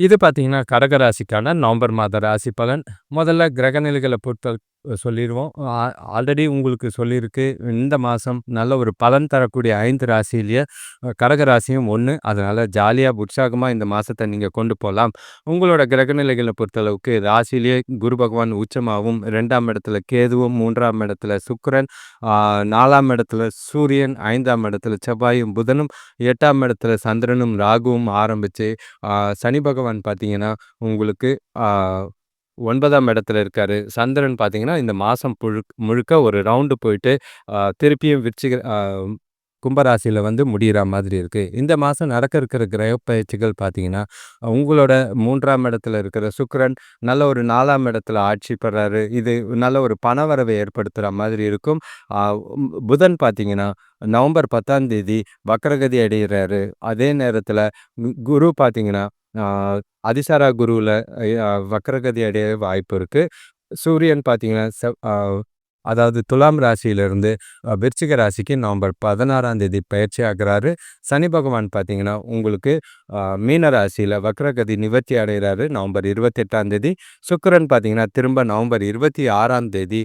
இது பார்த்தீங்கன்னா, கடகராசிக்கான நவம்பர் மாத ராசி பலன். முதல்ல கிரகநிலைகள பொறுத்த சொல்லிடுவோம் ஆல்ரெடி உங்களுக்கு சொல்லியிருக்கு. இந்த மாதம் நல்ல ஒரு பலன் தரக்கூடிய ஐந்து ராசியிலேயே கடகராசியும் ஒன்று அதனால் ஜாலியாக உற்சாகமாக இந்த மாதத்தை நீங்கள் கொண்டு போகலாம் உங்களோட கிரகநிலைகள பொறுத்தளவுக்கு ராசியிலேயே குரு பகவான் உச்சமாகவும் ரெண்டாம் இடத்துல கேதுவும், மூன்றாம் இடத்துல சுக்கரன் நாலாம் இடத்துல சூரியன், ஐந்தாம் இடத்துல செவ்வாயும், புதனும், எட்டாம் இடத்துல சந்திரனும், ராகுவும் ஆரம்பித்து சனி பகவான் பார்த்தீங்கன்னா, உங்களுக்கு ஒன்பதாம் இடத்துல இருக்காரு. சந்திரன் பார்த்தீங்கன்னா, இந்த மாதம் புழுக் முழுக்க ஒரு ரவுண்டு போயிட்டு, திருப்பியும் விருச்சிக கும்பராசியில் வந்து முடியிற மாதிரி இருக்குது இந்த மாதம் நடக்க இருக்கிற கிரக பயிற்சிகள் பார்த்தீங்கன்னா, உங்களோட மூன்றாம் இடத்துல இருக்கிற சுக்கரன் நல்ல ஒரு நாலாம் இடத்துல ஆட்சி பெறாரு. இது நல்ல ஒரு பணவரவை ஏற்படுத்துகிற மாதிரி இருக்கும். புதன் பார்த்தீங்கன்னா, நவம்பர் 10ஆம் தேதி வக்ரகதி அடைகிறாரு அதே நேரத்தில் குரு பார்த்தீங்கன்னா, அதிசார குருவில் வக்கரகதி அடைய வாய்ப்பு இருக்குது சூரியன் பார்த்தீங்கன்னா, செவ் அதாவது துலாம் ராசியிலிருந்து விருச்சிக ராசிக்கு நவம்பர் 16ஆம் தேதி பயிற்சி ஆகுறாரு. சனி பகவான் பார்த்தீங்கன்னா, உங்களுக்கு மீன ராசியில் வக்ரகதி நிவர்த்தி அடைகிறாரு நவம்பர் 28ஆம் தேதி. சுக்கரன் பார்த்தீங்கன்னா, திரும்ப நவம்பர் 26ஆம் தேதி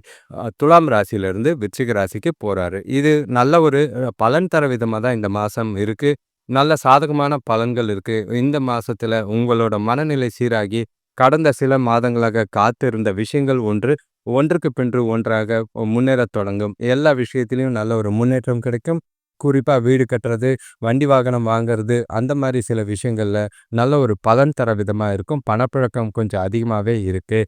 துலாம் ராசியிலிருந்து விருச்சிக ராசிக்கு போகிறாரு இது நல்ல ஒரு பலன் தர விதமாக தான் இந்த மாதம் இருக்குது நல்ல சாதகமான பலன்கள் இருக்குது இந்த மாதத்தில் உங்களோட மனநிலை சீராகி, கடந்த சில மாதங்களாக காத்திருந்த விஷயங்கள் ஒன்று, ஒன்றுக்கு பின்று ஒன்றாக முன்னேறத் தொடங்கும். எல்லா விஷயத்திலையும் நல்ல ஒரு முன்னேற்றம் கிடைக்கும். குறிப்பாக வீடு கட்டுறது, வண்டி வாகனம் வாங்குறது, அந்த மாதிரி சில விஷயங்களில் நல்ல ஒரு பலன் தர விதமாக இருக்கும். பணப்பழக்கம் கொஞ்சம் அதிகமாகவே இருக்குது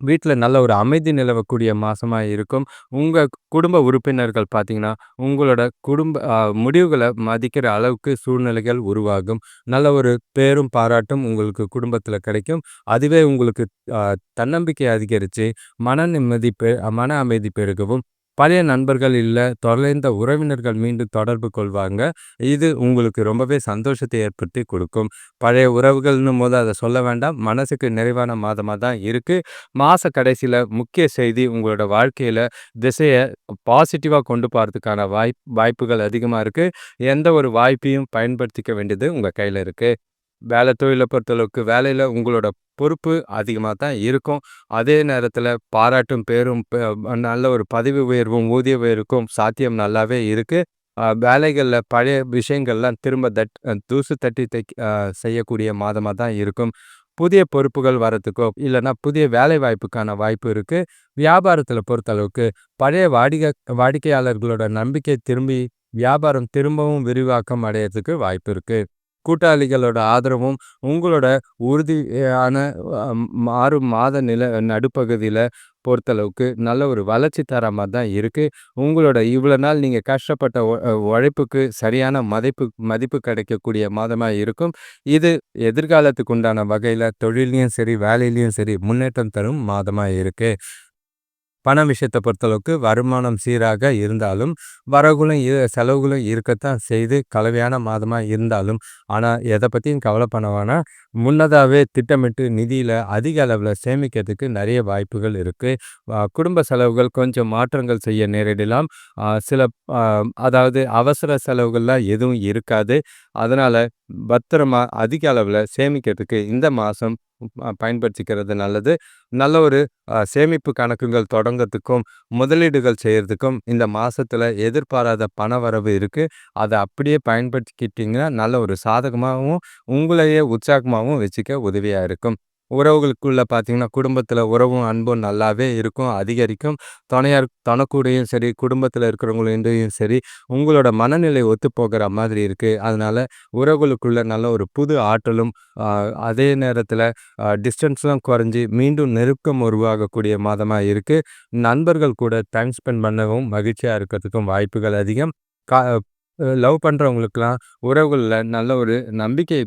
வீட்டில் நல்ல ஒரு அமைதி நிலவக்கூடிய மாதமாக இருக்கும். உங்கள் குடும்ப உறுப்பினர்கள் பார்த்தீங்கன்னா, உங்களோட குடும்ப முடிவுகளை மதிக்கிற அளவுக்கு சூழ்நிலைகள் உருவாகும். நல்ல ஒரு பேரும், பாராட்டும் உங்களுக்கு குடும்பத்தில் கிடைக்கும். அதுவே உங்களுக்கு தன்னம்பிக்கை அதிகரித்து மன நிம்மதி பெ மன அமைதி பெருகவும், பழைய நண்பர்கள் இல்லை தொலைந்த உறவினர்கள் மீண்டும் தொடர்பு கொள்வாங்க. இது உங்களுக்கு ரொம்பவே சந்தோஷத்தை ஏற்படுத்தி கொடுக்கும் பழைய உறவுகள்னும்போது அதை சொல்ல வேண்டாம். மனசுக்கு நிறைவான மாதமாக தான் இருக்கு. மாச கடைசியில் முக்கிய செய்தி உங்களோட வாழ்க்கையில் திசையை பாசிட்டிவாக கொண்டு போகிறதுக்கான வாய்ப் வாய்ப்புகள் அதிகமாக இருக்குது எந்த ஒரு வாய்ப்பையும் பயன்படுத்திக்க வேண்டியது உங்கள் கையில் இருக்குது வேலை தொழிலை பொறுத்தளவுக்கு வேலையில் உங்களோட பொறுப்பு அதிகமாக தான் இருக்கும். அதே நேரத்தில் பாராட்டும், பேரும் நல்ல ஒரு பதவி உயர்வும், ஊதிய உயர்வுக்கும் சாத்தியம் நல்லாவே இருக்குது வேலைகளில் பழைய விஷயங்கள்லாம் திரும்ப தட் தூசு தட்டி தைக் செய்யக்கூடிய மாதமாக தான் இருக்கும். புதிய பொறுப்புகள் வரத்துக்கோ, இல்லைனா புதிய வேலை வாய்ப்புக்கான வாய்ப்பு இருக்குது வியாபாரத்தில் பொறுத்தளவுக்கு பழைய வாடிகை வாடிக்கையாளர்களோட நம்பிக்கை திரும்பி வியாபாரம் திரும்பவும் விரிவாக்கம் அடையறதுக்கு வாய்ப்பு இருக்குது கூட்டாளிகளோட ஆதரவும், உங்களோட உறுதியான ஆறு மாத நில நடுப்பகுதியில் பொறுத்தளவுக்கு நல்ல ஒரு வளர்ச்சி தர மாதிரி தான் இருக்குது உங்களோட இவ்வளோ நாள் நீங்கள் கஷ்டப்பட்ட ஒ உழைப்புக்கு சரியான மதிப்பு மதிப்பு கிடைக்கக்கூடிய மாதமாக இருக்கும். இது எதிர்காலத்துக்கு உண்டான வகையில் தொழிலையும் சரி, வேலையிலையும் சரி முன்னேற்றம் தரும் மாதமாக இருக்குது பண விஷயத்தை பொறுத்தளவுக்கு வருமானம் சீராக இருந்தாலும், வரவுகளும் செலவுகளும் இருக்கத்தான் செய்து கலவையான மாதமாக இருந்தாலும், ஆனால் எதை பற்றியும் கவலை பண்ணவானா வேணாம். திட்டமிட்டு நிதியில் அதிக அளவில் சேமிக்கிறதுக்கு நிறைய வாய்ப்புகள் இருக்குது குடும்ப செலவுகள் கொஞ்சம் மாற்றங்கள் செய்ய நேரிடலாம். சில அதாவது அவசர செலவுகள்லாம் எதுவும் இருக்காது. அதனால் பத்திரமா அதிக அளவில் சேமிக்கிறதுக்கு இந்த மாதம் பயன்படுத்திக்கிறது நல்லது. நல்ல ஒரு சேமிப்பு கணக்குகள் தொடங்கிறதுக்கும் முதலீடுகள் செய்கிறதுக்கும் இந்த மாதத்தில் எதிர்பாராத பண வரவு இருக்குது அதை அப்படியே பயன்படுத்திக்கிட்டிங்கன்னா நல்ல ஒரு சாதகமாகவும் உங்களையே உற்சாகமாகவும் வச்சுக்க உதவியாக இருக்கும். உறவுகளுக்குள்ளே பார்த்தீங்கன்னா, குடும்பத்தில் உறவும், அன்பும் நல்லாவே இருக்கும், அதிகரிக்கும். துணையார் தனக்கூடையும் சரி, குடும்பத்தில் இருக்கிறவங்களையும் சரி, உங்களோட மனநிலை ஒத்துப்போகிற மாதிரி இருக்குது அதனால் உறவுகளுக்குள்ளே நல்ல ஒரு புது ஆற்றலும், அதே நேரத்தில் டிஸ்டன்ஸ்லாம் குறைஞ்சி மீண்டும் நெருக்கம் உருவாகக்கூடிய மாதமாக இருக்குது நண்பர்கள் கூட டைம் ஸ்பெண்ட் பண்ணவும், மகிழ்ச்சியாக இருக்கிறதுக்கும் வாய்ப்புகள் அதிகம். கா லவ் பண்ணுறவங்களுக்குலாம் உறவுகளில் நல்ல ஒரு நம்பிக்கை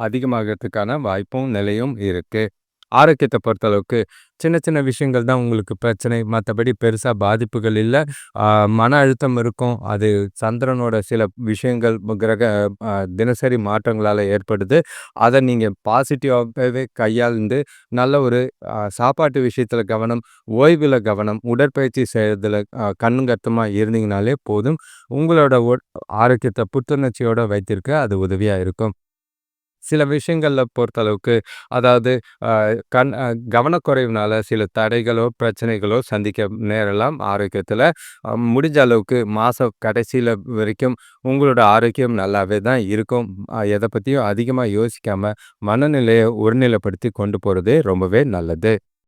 அதிகமாகிறதுக்கான வாய்ப்பும், நிலையும் இருக்குது ஆரோக்கியத்தை பொறுத்தளவுக்கு சின்ன சின்ன விஷயங்கள் தான் உங்களுக்கு பிரச்சனை. மற்றபடி பெருசாக பாதிப்புகள் இல்லை மன அழுத்தம் இருக்கும். அது சந்திரனோட சில விஷயங்கள் கிரக தினசரி மாற்றங்களால் ஏற்படுது. அதை நீங்கள் பாசிட்டிவாகவே கையாழ்ந்து நல்ல ஒரு சாப்பாட்டு விஷயத்தில் கவனம், ஓய்வில் கவனம், உடற்பயிற்சி செய்கிறதுல கண்ணுங்கத்தமாக இருந்தீங்கனாலே போதும். உங்களோட ஆரோக்கியத்தை புத்துணர்ச்சியோடு வைத்திருக்க அது உதவியாக இருக்கும். சில விஷயங்களில் பொறுத்தளவுக்கு அதாவது கண் கவனக்குறைவுனால சில தடைகளோ, பிரச்சனைகளோ சந்திக்க நேரலாம் ஆரோக்கியத்தில் முடிஞ்ச அளவுக்கு மாதம் கடைசியில் வரைக்கும் உங்களோட ஆரோக்கியம் நல்லாவே தான் இருக்கும். எதை பற்றியும் அதிகமாக யோசிக்காமல் மனநிலையை ஒருநிலைப்படுத்தி கொண்டு போகிறது ரொம்பவே நல்லது.